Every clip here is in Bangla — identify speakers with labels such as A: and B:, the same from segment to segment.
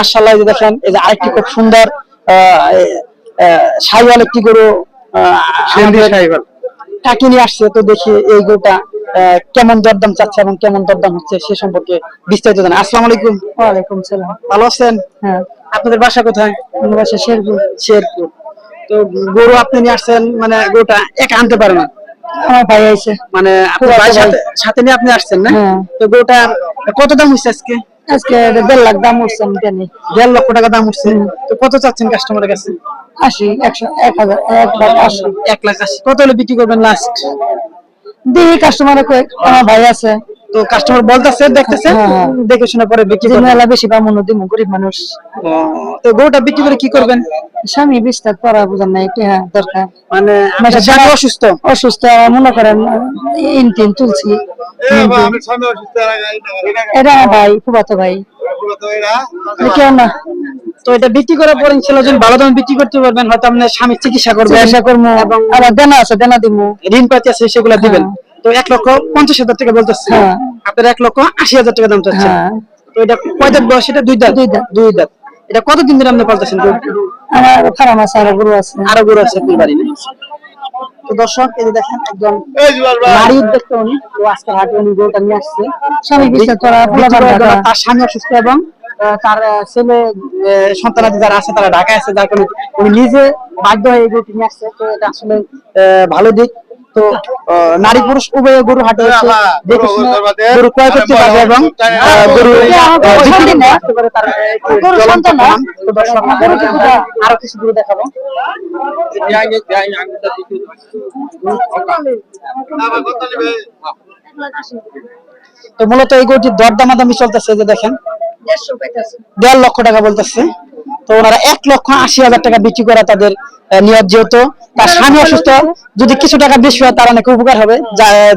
A: মাশাআল্লাহ যে দেখেন এই যে আরেকটি খুব সুন্দর সাইওয়াল একটি গরু টাকি নিয়ে আসছে তো দেখি এই গরুটা কেমন দরদাম চাচ্ছে এবং কেমন দরদাম হচ্ছে সে সম্পর্কে বিস্তারিত জানা আসসালামু আলাইকুম।
B: ওয়ালাইকুম সালাম।
A: ভালো আছেন?
B: হ্যাঁ।
A: আপনাদের বাসা কোথায়?
B: আমার বাসা শেরপুর।
A: শেরপুর। তো গরু আপনি নিয়ে আসছেন মানে গরুটা একা আনতে পারে না?
B: আমার ভাই আছে।
A: মানে আপনার
B: ভাই।
A: সাথে সাথে নিয়ে আপনি আসছেন না?
B: হ্যাঁ।
A: তো গরুটা কত দাম হচ্ছে আজকে?
B: আজকে দেড় লাখ দাম উঠছে আমি জানি।
A: দেড় লক্ষ টাকা দাম উঠছে। তো কত চাচ্ছেন কাস্টমারের কাছে?
B: আশি একশো এক হাজার এক লাখ আশি।
A: এক লাখ আশি। কত হলে বিক্রি করবেন লাস্ট
B: দিই কাস্টমারে কয়েক আমার ভাই আছে।
A: তো কাস্টমার বলতেছে দেখতেছে
B: হ্যাঁ, হ্যাঁ।
A: দেখে শুনে পরে বিক্রি করবেন।
B: মেলা বেশি পাবো না দিব গরিব মানুষ।
A: তো গরুটা বিক্রি করে কি করবেন?
B: স্বামী বিস্তার পড়া বোঝার নাই এটা হ্যাঁ দরকার।
A: মানে অসুস্থ?
B: অসুস্থ মনে করেন ইনটিন তুলছি এটা ভাই ফুবাতো ভাই। কেউ না।
A: তো এটা বিক্রি করার পর ইনশাল্লাহ ভালো দামে বিক্রি করতে পারবেন হয়তো আপনার স্বামীর চিকিৎসা করবেন
B: চিকিৎসা করব। আবার দেনা আছে দেনা দিব
A: ঋণ পাতি আছে সেগুলো দিবেন। তো এক লক্ষ পঞ্চাশ হাজার টাকা বলতেছে
B: হ্যাঁ।
A: আপনার এক লক্ষ আশি হাজার টাকা দাম চাচ্ছে
B: হ্যাঁ।
A: তো এটা কয় দাঁত বয়স? এটা দুই দাঁত?
B: দুই দাঁত।
A: দুই দাঁত। এটা কতদিন ধরে আপনি পালতেছেন?
B: আমার ফার্ম আছে আরও গরু আছে।
A: আরও গরু আছে আপনার বাড়ি তো দর্শক এই যে দেখেন একজন নারীর দেখতে উনি তো আজকে হাটে উনি গরুটা নিয়ে আসছে।
B: স্বামী বিস্তার পড়া
A: বিক্রি
B: পোলাপান
A: করার জন্য
B: ঢাকা।
A: তার স্বামী অসুস্থ এবং আহ, তার ছেলে আহ, সন্তানাদি যারা আছে তারা ঢাকায় আছে যার কারণে উনি নিজে বাধ্য হয়ে এই গরুটি নিয়ে আসছে। তো এটা আসলে আহ, ভালো দিক। তো নারী পুরুষ উভয় গরু হাটে এসে দেখে গরু ক্রয় করতে পারবে এবং গরু। তো দর্শক
B: গরু কি কোথা?
A: আরও কিছু গরু দেখাবো তো মূলত এই গরুটির দরদামাদামি চলতেছে যে দেখেন। দেড় লক্ষ টাকা বলতেছে। তো ওনারা এক লক্ষ আশি হাজার টাকা বিক্রি করা তাদের নিয়ত যেহেতু তার স্বামী অসুস্থ যদি কিছু টাকা বেশি হয় তার অনেক উপকার হবে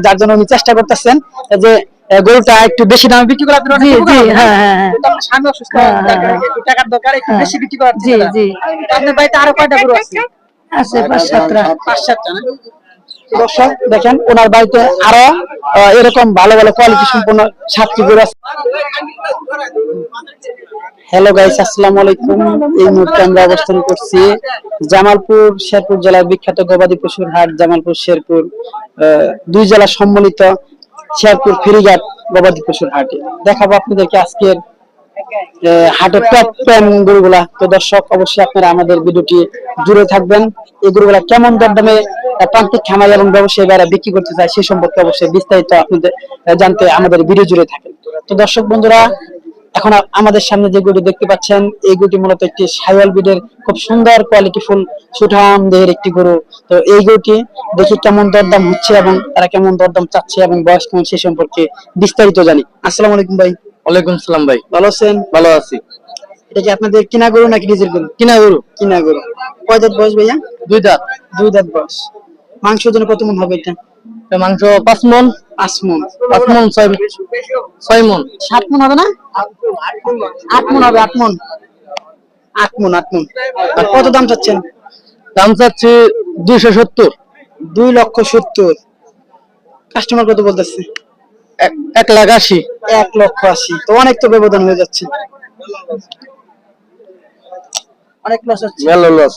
A: যার জন্য উনি চেষ্টা করতেছেন যে গরুটা একটু বেশি দামে বিক্রি করা
B: জি, জি, হ্যাঁ, হ্যাঁ।
A: কিন্তু আপনার স্বামী অসুস্থ যার কারণে। একটু টাকার দরকার একটু। বেশি বিক্রি করার
B: জি, জি।
A: আপনার বাড়িতে আরও কয়টা গরু আছে
B: আছে পাঁচ সাতটা
A: পাঁচ সাতটা দর্শক দেখেন ওনার বাড়িতে আরও এরকম ভালো ভালো কোয়ালিটি সম্পন্ন সাতটি গরু আছে হ্যালো গাইস আসসালামু আলাইকুম। এই মুহূর্তে আমরা অবস্থান করছি জামালপুর শেরপুর জেলার বিখ্যাত গবাদি পশুর হাট, জামালপুর শেরপুর দুই জেলা সম্মিলিত শেরপুর ফেরিঘাট গবাদি পশুর হাটে। দেখাবো আপনাদেরকে আজকের হাটের টপ টেন গরুগুলা। তো দর্শক, অবশ্যই আপনারা আমাদের ভিডিওটি জুড়ে থাকবেন। এই গরুগুলা কেমন দরদামে প্রান্তিক খামার এবং ব্যবসায়ী যারা বিক্রি করতে চায় সেই সম্পর্কে অবশ্যই বিস্তারিত আপনাদের জানতে আমাদের ভিডিও জুড়ে থাকেন। তো দর্শক বন্ধুরা এখন আমাদের সামনে যে গরু দেখতে পাচ্ছেন এই গরুটি মূলত একটি সাইওয়াল বিডের খুব সুন্দর কোয়ালিটি ফুল সুঠাম দেহের একটি গরু। তো এই গরুটি দেখি কেমন দরদাম হচ্ছে এবং তারা কেমন দরদাম চাচ্ছে এবং বয়স কেমন সেই সম্পর্কে বিস্তারিত জানি। আসসালামু আলাইকুম ভাই।
C: ওয়ালাইকুম সালাম ভাই।
A: ভালো আছেন?
C: ভালো আছি।
A: এটা কি আপনাদের কিনা গরু নাকি নিজের গরু? কিনা গরু। কিনা গরু। কয় দাঁত বয়স ভাইয়া?
C: দুই দাঁত
A: দুই দাঁত বয়স। মাংস ওজন কত মন হবে এটা
C: মাংস পাঁচ মন।
A: পাঁচ মন
C: পাঁচ মন ছয় ছয় মন
A: সাত মন হবে না? আট মন হবে আট মন আট মন আট মন আর কত দাম চাচ্ছেন?
C: দাম চাচ্ছি দুইশো সত্তর।
A: দুই লক্ষ সত্তর। কাস্টমার কত বলতেছে?
C: এক- এক লাখ আশি।
A: এক লক্ষ আশি। তো অনেক তো ব্যবধান হয়ে যাচ্ছে। অনেক লস হচ্ছে।
C: মেলা লস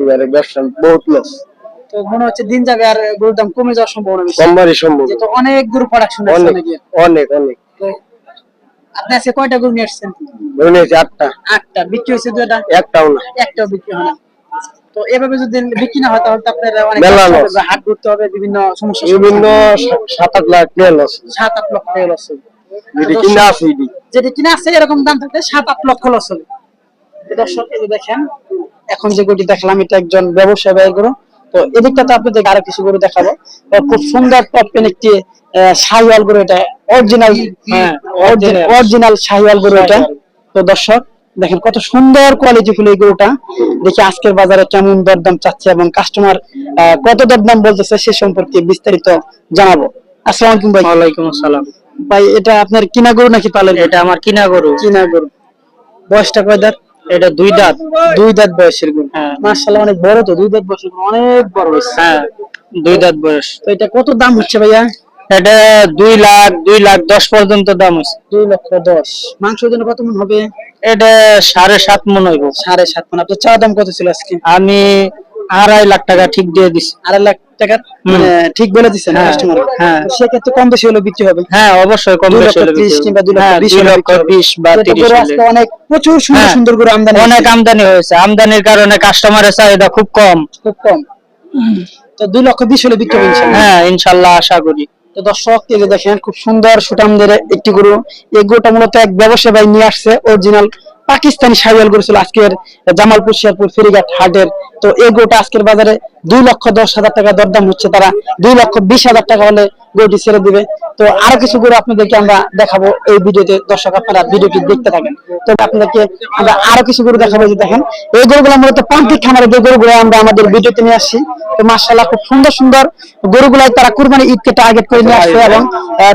C: এবারে ব্যবসা বহুত লস
A: তো মনে হচ্ছে দিন যাবে আর গরুর দাম কমে যাওয়ার সম্ভাবনা বেশি।
C: কমবারই সম্ভব
A: যেহেতু অনেক গরু প্রোডাকশন আছে
C: অনেক অনেক অনেক।
A: আপনি আজকে কয়টা গরু নিয়ে আসছেন?
C: নিয়েছি আটটা।
A: আটটা। বিক্রি হয়েছে দুটা
C: একটাও না।
A: একটাও বিক্রি হয় না। তো এভাবে যদি বিক্রি না হয় তাহলে তো আপনার অনেক হাট ঘুরতে হবে বিভিন্ন সমস্যা
C: বিভিন্ন সাত আট লাখ
A: সাত আট লক্ষ টাকা লস হবে।
C: যদি কিনা আছে এটি
A: যেটি কিনা আছে এরকম দাম থাকলে সাত আট লক্ষ লস হবে। দর্শক দেখেন এখন যে গরুটি দেখলাম এটা একজন ব্যবসায়ী ব্যয় গরু। তো এদিকটাতে আপনাদের আরও কিছু গরু দেখাবো। খুব সুন্দর টপ পেন একটি শাহিওয়াল গরু এটা। অরিজিনাল
C: হ্যাঁ,
A: অরিজিনাল শাহিওয়াল গরু এটা। তো দর্শক দেখেন কত সুন্দর কোয়ালিটি ফুল এই গরুটা। দেখি আজকের বাজারে কেমন দরদাম চাচ্ছে এবং কাস্টমার কত দরদাম বলতেছে সে সম্পর্কে বিস্তারিত জানাব। আসসালামু আলাইকুম ভাই।
C: ওয়ালাইকুম আসসালাম।
A: ভাই এটা আপনার কিনা গরু নাকি পালেন
C: এটা আমার কিনা গরু।
A: কিনা গরু। বয়সটা কয় দাঁত?
C: এটা দুই দাঁত।
A: দুই দাঁত বয়সের গরু।
C: হ্যাঁ।
A: অনেক বড় তো দুই দাঁত বয়সের অনেক বড়
C: হ্যাঁ দুই দাঁত বয়স।
A: তো এটা কত দাম হচ্ছে ভাইয়া?
C: এটা দুই লাখ দুই লাখ দশ পর্যন্ত দাম আছে
A: দুই লক্ষ দশ। মাংস ওজন কত মন হবে?
C: এটা সাড়ে সাত মন হইব।
A: সাড়ে সাত মন। আপনার চা দাম কত ছিল আজকে?
C: আমি আড়াই লাখ টাকা ঠিক দিয়ে দিছি।
A: আড়াই লাখ টাকা মানে ঠিক বলে দিচ্ছেন
C: হ্যাঁ,
A: কাস্টমার
C: হ্যাঁ।
A: সেক্ষেত্রে কম বেশি হলে বিক্রি হবে
C: হ্যাঁ অবশ্যই কম বেশি
A: লক্ষ
C: হলে বিক্রি
A: কিংবা দুই লক্ষ
C: হ্যাঁ,
A: বিশ
C: দুই
A: হলে
C: লক্ষ
A: বিক্রি হবে।
C: বিশ বা
A: যেহেতু
C: তিরিশ
A: গরু
C: হলে।
A: অনেক প্রচুর সুন্দর
C: হ্যাঁ।
A: সুন্দর গরু আমদানি
C: অনেক আমদানি হয়েছে আমদানির কারণে কাস্টমারের চাহিদা খুব কম
A: খুব কম তো দুই লক্ষ বিশ হলে বিক্রি হবে ইনশাআল্লাহ।
C: হ্যাঁ ইনশাল্লাহ আশা করি
A: তো দর্শক এই যে দেখেন খুব সুন্দর সুটামদের একটি গরু এই গরুটা মূলত এক ব্যবসায়ী নিয়ে আসছে অরিজিনাল পাকিস্তানি সাইওয়াল গরু ছিল আজকের জামালপুর, শেরপুর, ফেরিঘাট, হাটের। তো এই গরুটা আজকের বাজারে দুই লক্ষ দশ হাজার টাকা দরদাম হচ্ছে তারা। দুই লক্ষ বিশ হাজার টাকা হলে গরুটি ছেড়ে দিবে। তো আরও কিছু গরু আপনাদেরকে আমরা দেখাবো এই ভিডিওতে। দর্শক, আপনারা ভিডিওটি দেখতে থাকেন। তো আপনাদেরকে আমরা আরও কিছু গরু দেখাবো যে দেখেন। এই গরুগুলো মূলত প্রান্তিক খামারে যে গরুগুলো আমরা আমাদের ভিডিওতে নিয়ে আসছি, তো মার্শাল্লাহ খুব সুন্দর সুন্দর গরুগুলাই তারা কুরবানি ঈদকে টার্গেট করে নিয়ে আসছে এবং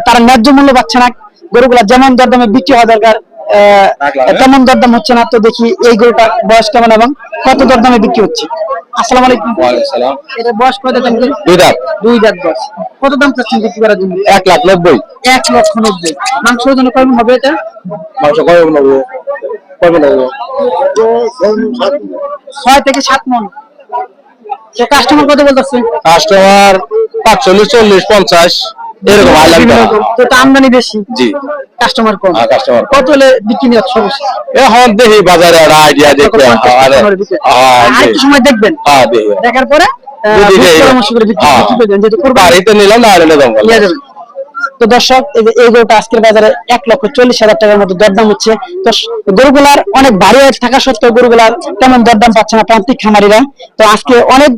A: তারা ন্যায্য মূল্য পাচ্ছে না। গরুগুলা যেমন দরদামে বিক্রি হওয়া দরকার তেমন দরদাম হচ্ছে না? তো দেখি এই গরুটার বয়স কেমন এবং কত দরদামে বিক্রি হচ্ছে? আসসালামু আলাইকুম। এটা বয়স কত দাম
D: দুই দাঁত।
A: দুই দাঁত বয়স। কত দাম চাচ্ছেন বিক্রি করার জন্য?
D: এক লাখ নব্বই।
A: এক লক্ষ নব্বই। মাংস ওজন কেমন হবে এটা?
D: মাংস কয় নেব কয় নেব
A: ছয় থেকে সাত মন। তো কাস্টমার কত বলতেছে?
D: কাস্টমার পাঁচচল্লিশ চল্লিশ পঞ্চাশ। এরকম
A: তো আমদানি বেশি।
D: জি।
A: কাস্টমার কম।
D: হ্যাঁ, customer
A: কত হলে বিক্রি নিয়ে সমস্যা
D: এখন দেখি বাজারে একটা আইডিয়া দেখবে আরে
A: আর একটু সময় দেখবেন।
D: হ্যাঁ দেখি।
A: দেখার পরে আহ,
D: যদি
A: বুঝ
D: দেয়।
A: পরামর্শ করে বিক্রি
D: হ্যাঁ।
A: করে দেন যেহেতু কোরবানি।
D: বাড়িতে নিলাম না আর নিলাম
A: নিয়ে যাবেন। তো দর্শক এই যে এই গরুটা আজকের বাজারে এক লক্ষ চল্লিশ হাজার টাকার মতো দরদাম হচ্ছে। তো গরুগুলার অনেক ভারী থাকা সত্ত্বেও গরুগুলার তেমন দরদাম পাচ্ছে না প্রান্তিক খামারিরা। তো আজকে অনেক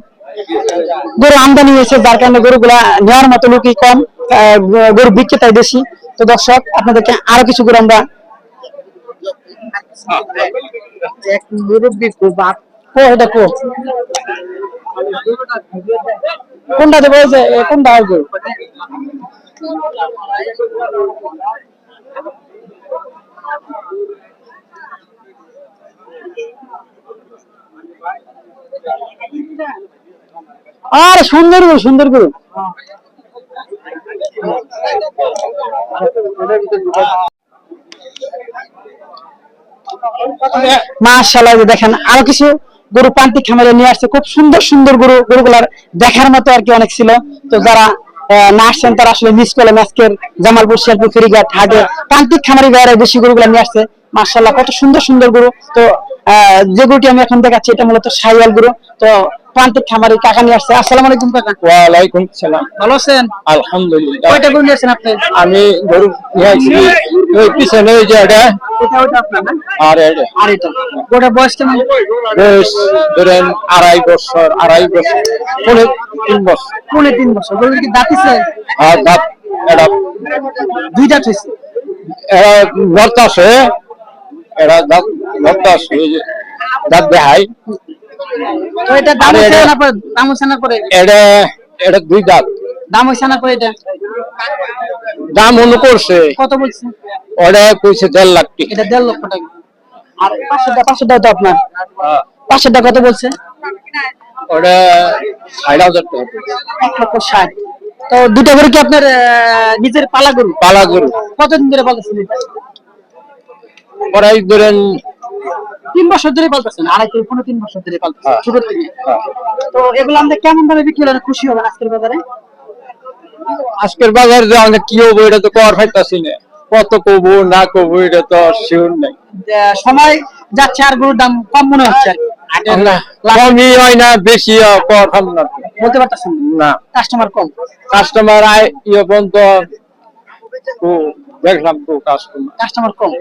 A: গরু আমদানি হয়েছে যার কারণে গরুগুলা নেওয়ার মতো লোকই কম। গরু বিক্রেতাই বেশি। তো দর্শক, আপনাদেরকে আরও কিছু গরু আমরা কোনটা দেবো? কোনটা আর সুন্দর গরু সুন্দর গরু। যে দেখেন, আরও কিছু গরু প্রান্তিক খামারে নিয়ে আসছে। খুব সুন্দর সুন্দর গরু, গরুগুলার দেখার মতো আর কি অনেক ছিল। তো যারা না আসছেন, তারা আসলে মিস করলেন। আজকের জামালপুর, শেরপুর, ফেরিঘাট, হাটে প্রান্তিক খামারি ভাইয়েরা বেশি গরুগুলা নিয়ে আসছে। মাশাআল্লাহ, কত সুন্দর সুন্দর গরু। তো যে গরুটি আমি এখন দেখাচ্ছি, এটা মূলত সাইওয়াল গরু। তো প্রান্তিক খামারি কাকা নিয়ে আসছে। আসসালামু আলাইকুম কাকা।
D: ওয়ালাইকুম সালাম।
A: ভালো আছেন?
D: আলহামদুলিল্লাহ।
A: কয়টা গরু নিয়ে আসছেন আপনি?
D: আমি গরু নিয়ে আসছি। ওই পিছনে ওই যে এটা।
A: এটা ওটা আপনার
D: আর এটা
A: আর এটা। গোটা বয়স কেমন?
D: বয়স ধরেন আড়াই বছর আড়াই বছর পনেরো তিন বছর।
A: পৌনে তিন বছর। গরু কি দাঁতিছে
D: আর দাঁত এটা
A: হয়েছে
D: এরা দাঁত আছে এরা দাঁত দাঁত আছে দাঁত
A: তো এটা দাম হচ্ছে না পরে দাম হচ্ছে না পরে?
D: এটা এটা দুই দাঁত।
A: দাম হচ্ছে না পরে এটা?
D: দাম করছে
A: কত বলছে?
D: ওটা কইছে দেড় লাখ টাকা।
A: এটা দেড় লক্ষ টাকা। আর পাঁচশোটা পাঁচশোটা তো আপনার? পাঁচশোটা কত বলছে?
D: ওটা ষাট হাজার টাকা।
A: এক লক্ষ ষাট। তো দুটো করে কি আপনার নিজের পালা গরু?
D: পালা গরু।
A: কতদিন ধরে?
D: ধরেন
A: তিন বছর ধরে পালতেছেন আড়াই থেকে পনেরো তিন বছর ধরে পালতেছেন
D: হ্যাঁ।
A: ছোট থেকে।
D: হ্যাঁ।
A: তো এগুলো আমাদের কেমন ভাবে বিক্রি হলে খুশি হবেন আজকের বাজারে?
D: আজকের বাজারে যে আমাদের কি হব এটা তো কর ফাইতাছি না। কত কবো না কবো এটা তো শিওর নাই।
A: সময় যাচ্ছে আর গরুর দাম কম মনে হচ্ছে
D: কমই হয় না বেশি কর ফাম না।
A: বলতে পারতেছেন
D: না?
A: কাস্টমার কম।
D: কাস্টমার আয় ইয়ে তো দেখলাম তো কাস্টমার
A: কাস্টমার কম।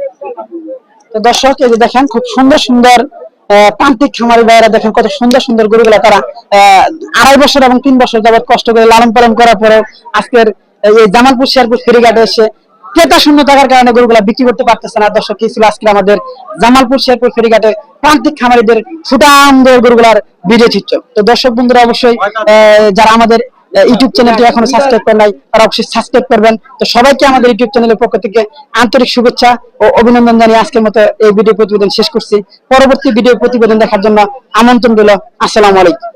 A: তো দর্শক, এই যে দেখেন, খুব সুন্দর সুন্দর প্রান্তিক খামারি দেখেন, কত সুন্দর সুন্দর গরুগুলা তারা আড়াই বছর এবং তিন বছর কষ্ট করে লালন পালন করার আজকের এই জামালপুর শেরপুর ফেরিঘাটে এসে ক্রেতা শূন্য থাকার কারণে গরুগুলা বিক্রি করতে পারতেছে না। দর্শক কি ছিল আজকে আমাদের জামালপুর শেরপুর ফেরিঘাটে প্রান্তিক খামারিদের সুটাম গরুগুলার ভিডিও চিত্র। তো দর্শক বন্ধুরা, অবশ্যই যারা আমাদের ইউটিউব চ্যানেলটি এখনও সাবস্ক্রাইব করে নাই তারা অবশ্যই সাবস্ক্রাইব করবেন। তো সবাইকে আমাদের ইউটিউব চ্যানেলের পক্ষ থেকে আন্তরিক শুভেচ্ছা ও অভিনন্দন জানিয়ে আজকের মতো এই ভিডিও প্রতিবেদন শেষ করছি। পরবর্তী ভিডিও প্রতিবেদন দেখার জন্য আমন্ত্রণ রইল। আসসালাম আলাইকুম।